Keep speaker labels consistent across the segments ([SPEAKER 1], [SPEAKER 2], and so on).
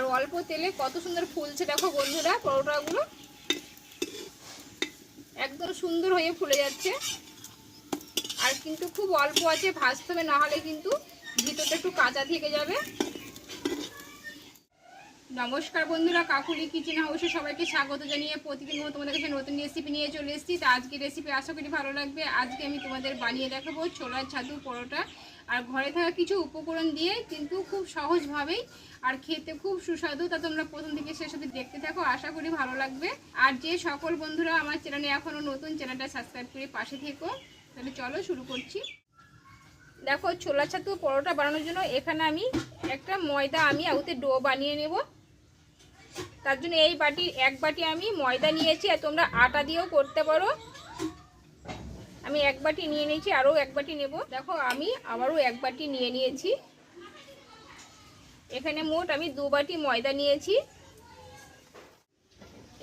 [SPEAKER 1] আর অল্প তেলে কত সুন্দর ফুলছে দেখো বন্ধুরা পরোটাগুলো। একদম সুন্দর হয়ে ফুলে যাচ্ছে। আর কিন্তু খুব অল্প আছে, ভাজতে হবে না হলে কিন্তু ভিতরটা একটু কাঁচা থেকে যাবে। নমস্কার বন্ধুরা, কাকুলি কিচেন হাউসে সবাইকে স্বাগত জানিয়ে প্রতিদিন তোমাদের কাছে নতুন রেসিপি নিয়ে চলে এসেছি। তো আজকে রেসিপি আশা করি ভালো লাগবে। আজকে আমি তোমাদের বানিয়ে দেখাবো ছোলার ছাতু পরোটা। আর ঘরে থাকা কিছু উপকরণ দিয়ে কিন্তু খুব সহজভাবেই আর খেতে খুব সুস্বাদু। তা তোমরা প্রথম থেকে শেষ অবধি দেখতে থাকো, আশা করি ভালো লাগবে। আর যে সকল বন্ধুরা আমার চ্যানেলে এখনও নতুন, চ্যানেলটা সাবস্ক্রাইব করে পাশে থেকো। তাহলে চলো শুরু করছি। দেখো, ছোলা ছাতু পরোটা বানানোর জন্য এখানে আমি একটা ময়দা আমি আউতে ডো বানিয়ে নেব। তার জন্য এই বাটি, এক বাটি আমি ময়দা নিয়েছি। আর তোমরা আটা দিয়েও করতে পারো। আমি এক বাটি নিয়ে নিয়েছি, আরও এক বাটি নেব। দেখো, আমি আবারও এক বাটি নিয়ে নিয়েছি। এখানে মোট আমি দু বাটি ময়দা নিয়েছি।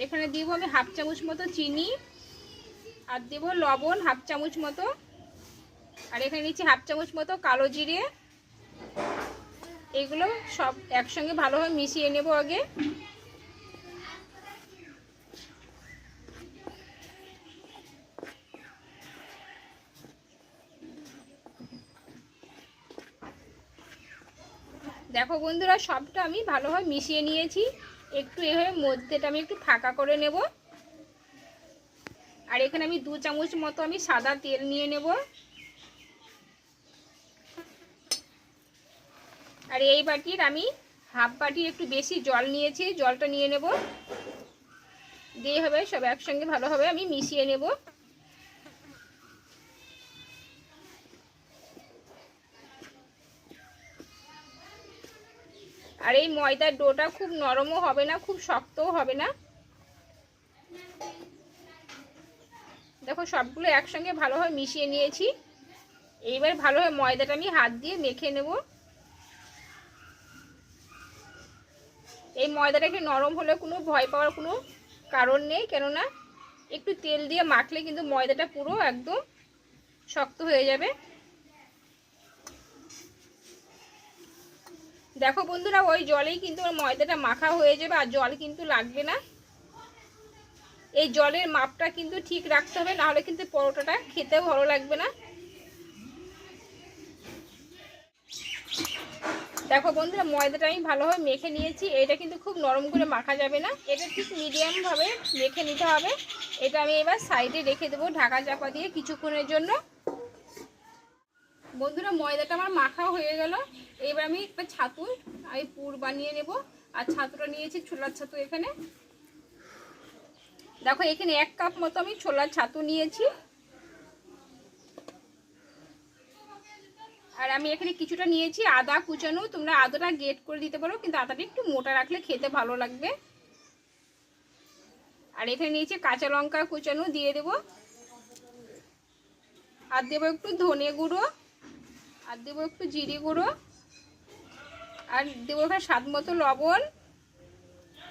[SPEAKER 1] এখানে দিব আমি হাফ চামচ মতো চিনি, আর দেব লবণ হাফ চামচ মতো। আর এখানে নিচ্ছি হাফ চামচ মতো কালো জিরে। এগুলো সব একসঙ্গে ভালোভাবে মিশিয়ে নেব আগে। দেখো বন্ধুরা, সবটা আমি ভালোভাবে মিশিয়ে নিয়েছি। একটু এভাবে মধ্যেটা আমি একটু ফাঁকা করে নেব। আর এখানে আমি দু চামচ মতো আমি সাদা তেল নিয়ে নেব। আর এই বাটির আমি হাফ বাটির একটু বেশি জল নিয়েছি, জলটা নিয়ে নেব। দিয়ে হবে সব একসঙ্গে ভালোভাবে আমি মিশিয়ে নেব। আর এই ময়দার ডোটা খুব নরমও হবে না, খুব শক্তও হবে না। দেখো সবগুলো একসঙ্গে ভালোভাবে মিশিয়ে নিয়েছি। এইবার ভালোভাবে ময়দাটা আমি হাত দিয়ে মেখে নেব। এই ময়দাটা একটু নরম হলে কোনো ভয় পাওয়ার কোনো কারণ নেই, কেননা একটু তেল দিয়ে মাখলে কিন্তু ময়দাটা পুরো একদম শক্ত হয়ে যাবে। দেখো বন্ধুরা, ওই জলেই কিন্তু ময়দাটা মাখা হয়ে যাবে আর জল কিন্তু লাগবে না। এই জলের মাপটা কিন্তু ঠিক রাখতে হবে, নাহলে কিন্তু পরোটাটা খেতেও ভালো লাগবে না। দেখো বন্ধুরা, ময়দাটা আমি ভালোভাবে মেখে নিয়েছি। এটা কিন্তু খুব নরম করে মাখা যাবে না। এটা ঠিক মিডিয়ামভাবে মেখে নিতে হবে। এটা আমি এবার সাইডে রেখে দেবো ঢাকা চাপা দিয়ে কিছুক্ষণের জন্য। বন্ধুরা, ময়দাটা আমার মাখা হয়ে গেল। এবার আমি একটা ছাতু, আমি পুর বানিয়ে নেব। আর ছাতুটা নিয়েছি ছোলার ছাতু এখানে। দেখো, এখানে এক কাপ মতো আমি ছোলার ছাতু নিয়েছি। আর আমি এখানে কিছুটা নিয়েছি আদা কুচানো। তোমরা আদাটা গেট করে দিতে পারো, কিন্তু আদাটা একটু মোটা রাখলে খেতে ভালো লাগবে। আর এখানে নিয়েছি কাঁচা লঙ্কা কুচানো, দিয়ে দেব। আর দেবো একটু ধনে গুঁড়ো। আর দেবো একটু জিরে গুঁড়ো। আর দেবো এখানে স্বাদ মতো লবণ।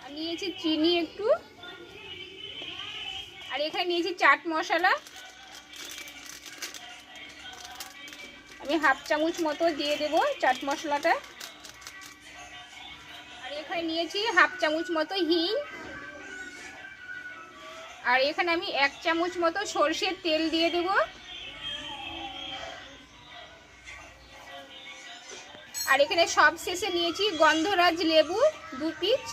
[SPEAKER 1] আর নিয়েছি চিনি একটু। আর এখানে নিয়েছি চাট মশলা। আমি হাফ চামচ মতো দিয়ে দেব চাট মশলাটা। আর এখানে নিয়েছি হাফ চামচ মতো হিং। আর এখানে আমি এক চামচ মতো সর্ষের তেল দিয়ে দেব। আর এখানে সব শেষে নিয়েছি গন্ধরাজ লেবু দু পিস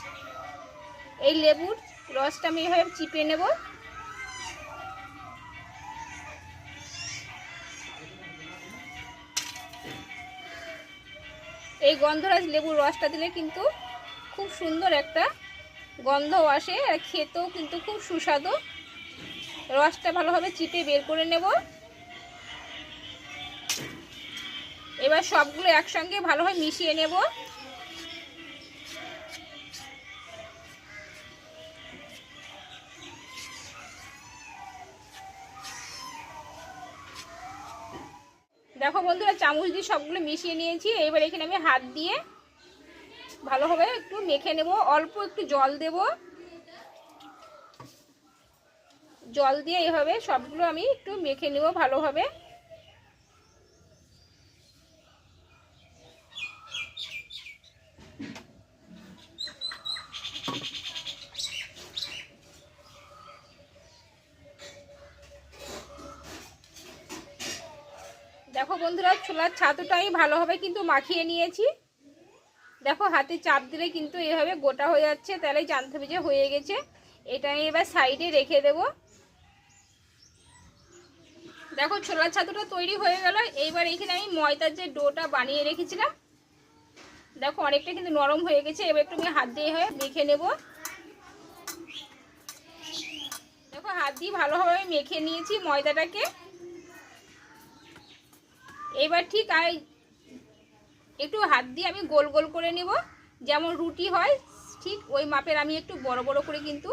[SPEAKER 1] এই লেবুর রসটা আমি এভাবে চিপে নেব। এই গন্ধরাজ লেবুর রসটা দিলে কিন্তু খুব সুন্দর একটা গন্ধ আসে আর খেতেও কিন্তু খুব সুস্বাদু। রসটা ভালোভাবে চিপে বের করে নেব। এবার সবগুলো একসঙ্গে ভালোভাবে মিশিয়ে নেব। দেখো বন্ধুরা, চামচ দিয়ে সবগুলো মিশিয়ে নিয়েছি। এবার এখানে আমি হাত দিয়ে ভালোভাবে একটু মেখে নেব। অল্প একটু জল দেব। জল দিয়ে এভাবে সবগুলো আমি একটু মেখে নেব ভালোভাবে। দেখো বন্ধুরা ছোলার ছাতুটা আমি ভালোভাবে কিন্তু মাখিয়ে নিয়েছি। দেখো, হাতে চাপ দিলে কিন্তু এভাবে গোটা হয়ে যাচ্ছে, তাহলে জানতে হবে যে হয়ে গেছে। এটা আমি এবার সাইডে রেখে দেব। দেখো ছোলার ছাতুটা তৈরি হয়ে গেল। এইবার এখানে আমি ময়দার যে ডোটা বানিয়ে রেখেছিলাম, দেখো, অনেকটা কিন্তু নরম হয়ে গেছে। এবার একটু আমি হাত দিয়ে হয়ে মেখে নেব। দেখো, হাত দিয়ে ভালোভাবে মেখে নিয়েছি ময়দাটাকে। এবার ঠিক আর একটু হাত দিয়ে আমি গোল গোল করে নেব। যেমন রুটি হয়, ঠিক ওই মাপের আমি একটু বড় বড় করে কিন্তু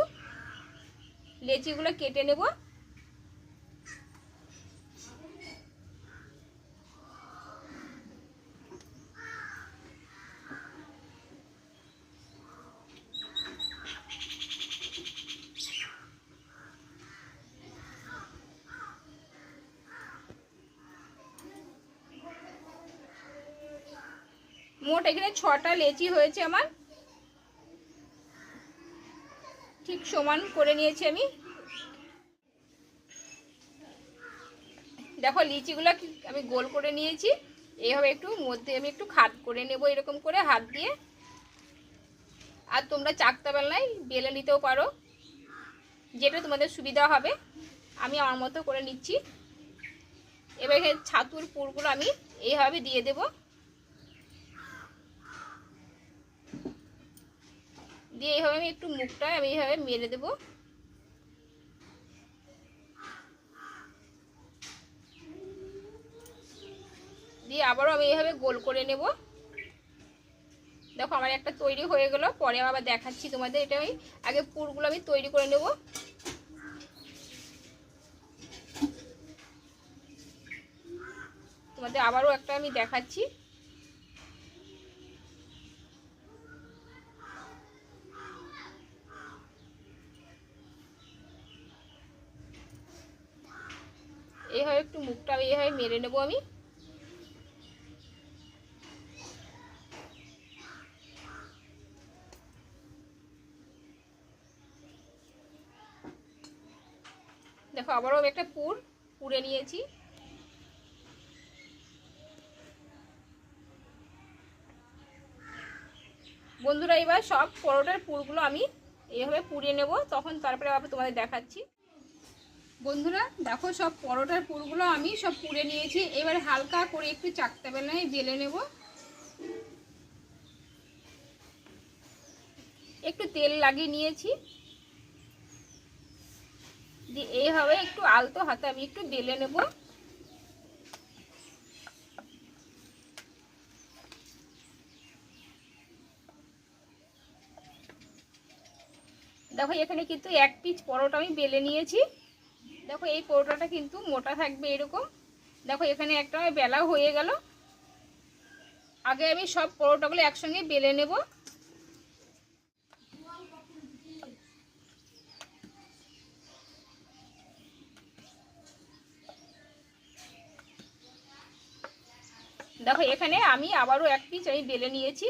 [SPEAKER 1] লেচিগুলো কেটে নেব। মোট এখানে ছটা লেচি হয়েছে আমার। ঠিক সমান করে নিয়েছি আমি। দেখো লিচিগুলো আমি গোল করে নিয়েছি। এইভাবে একটু মধ্যে আমি একটু খাত করে নেব এরকম করে হাত দিয়ে। আর তোমরা চাকতা বেলায় বেলে নিতেও পারো। যেটা তোমাদের সুবিধা হবে। আমি আমার মতো করে নিচ্ছি। এবার ছাতুর পুরগুলো আমি এইভাবে দিয়ে দেবো। দিয়ে এইভাবে আমি একটু মুখটা আমি এইভাবে মেরে দেব। দিয়ে আবারও আমি এইভাবে গোল করে নেব। দেখো আমার একটা তৈরি হয়ে গেল, পরে আবার দেখাচ্ছি তোমাদের। এটা আমি আগে পুরগুলো আমি তৈরি করে নেব। তোমাদের আবারও একটা আমি দেখাচ্ছি এইভাবে একটু মুখটা এইভাবে মেরে নেব আমি। দেখো, আবারও আমি একটা পুর পুড়ে নিয়েছি। বন্ধুরা, এবার সব পরোটার পুরগুলো আমি এইভাবে পুড়িয়ে নেব। তখন তারপরে আবার তোমাদের দেখাচ্ছি। বন্ধুরা, দেখো সব পরোটার পুরগুলো আমি সব পুড়ে নিয়েছি। এবার হালকা করে একটু চাকতা বেলায় বেলে নেব। একটু তেল লাগিয়ে নিয়েছি। দিয়ে এইভাবে একটু আলতো হাতে আমি একটু বেলে নেব। দেখো এখানে কিন্তু এক পিস পরোটা আমি বেলে নিয়েছি। দেখো, এই পরোটাটা কিন্তু মোটা থাকবে এরকম। দেখো, এখানে একটা বেলা হয়ে গেল। আগে আমি সব পরোটাগুলো একসঙ্গে বেলে নেব। দেখো, এখানে আমি আবারও এক পিস আমি বেলে নিয়েছি।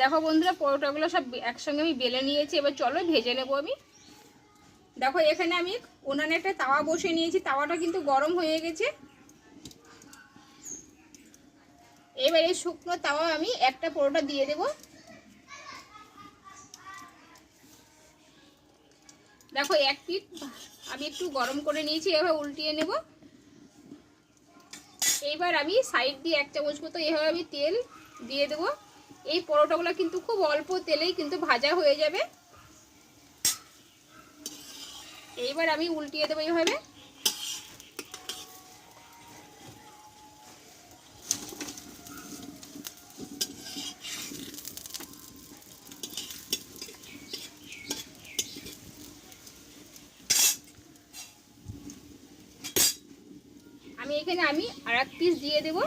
[SPEAKER 1] দেখো বন্ধুরা, পরোটাগুলো সব একসঙ্গে আমি বেলে নিয়েছি, এবার চলো ভেজে নেব আমি। দেখো, এখানে আমি উনানে একটা তাওয়া বসিয়ে নিয়েছি, তাওয়াটা কিন্তু গরম হয়ে গেছে। এবার এই শুকনো তাওয়া আমি একটা পরোটা দিয়ে দেব। দেখো, এক পিট আমি একটু গরম করে নিয়েছি, এভাবে উল্টিয়ে নেব। এইবার আমি সাইড দিয়ে এক চামচ মতো এভাবে আমি তেল দিয়ে দেবো। এই পরোটাগুলো কিন্তু খুব অল্প তেলেই কিন্তু ভাজা হয়ে যাবে। এইবার আমি উল্টিয়ে দেবো এইভাবে। আমি এখানে আমি আর এক পিস দিয়ে দেবো।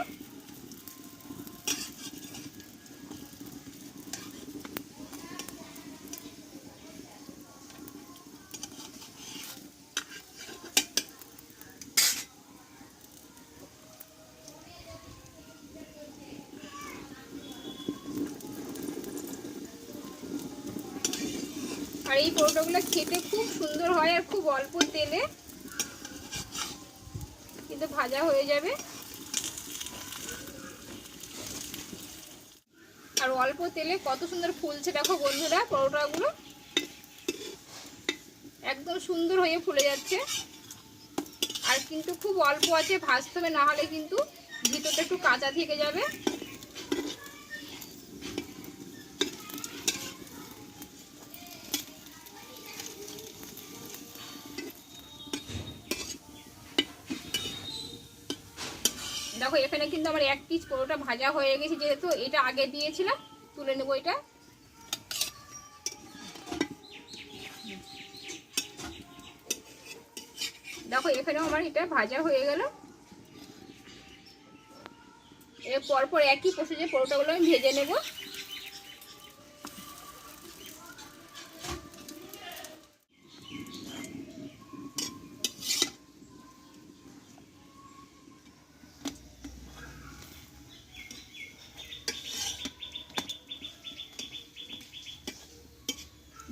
[SPEAKER 1] এই পরোটাগুলো খেতে খুব সুন্দর হয় আর খুব অল্প তেলে। কিন্তু ভাজা হয়ে যাবে। আর অল্প তেলে কত সুন্দর ফুলছে দেখো বন্ধুরা পরোটাগুলো। একদম সুন্দর হয়ে ফুলে যাচ্ছে। আর কিন্তু খুব অল্প আছে ভাজতে হবে না হলে কিন্তু ভিতরটা একটু কাঁচা থেকে যাবে। দেখো, এখানে কিন্তু আমার এক পিস পুরোটা ভাজা হয়ে গেছে যেহেতু, এটা আগে দিয়েছিলাম। তুলে নেব এটা। দেখো, এখানেও আমার এটা ভাজা হয়ে গেল। এর পরপর একই প্রসেসে পরোটাগুলো আমি ভেজে নেব।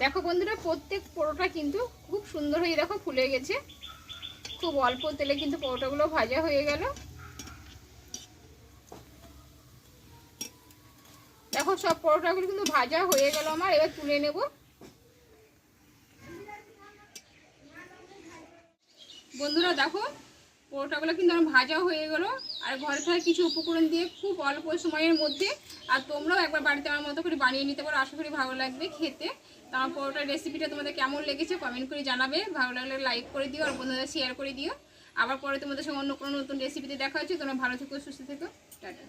[SPEAKER 1] দেখো বন্ধুরা, প্রত্যেক পরোটা কিন্তু খুব সুন্দর হয়ে দেখো ফুলে গেছে। খুব অল্প তেলে কিন্তু পরোটাগুলো ভাজা হয়ে গেল। দেখো সব পরোটাগুলো কিন্তু ভাজা হয়ে গেল আমার, এবার তুলে নেব। বন্ধুরা দেখো পরোটাগুলো কিন্তু আমার ভাজাও হয়ে গেলো। আর ঘরে থাকা কিছু উপকরণ দিয়ে খুব অল্প সময়ের মধ্যে, আর তোমরাও একবার বাড়িতে আমার মতো করে বানিয়ে নিতে পারো। আশা করি ভালো লাগবে খেতে। তো আমার পরোটার রেসিপিটা তোমাদের কেমন লেগেছে কমেন্ট করে জানাবে। ভালো লাগলে লাইক করে দিও আর বন্ধুদের শেয়ার করে দিও। আবার পরে তোমাদের সঙ্গে অন্য কোনো নতুন রেসিপিতে দেখা হচ্ছে। তোমরা ভালো থেকো, সুস্থ থেকো। টাটা।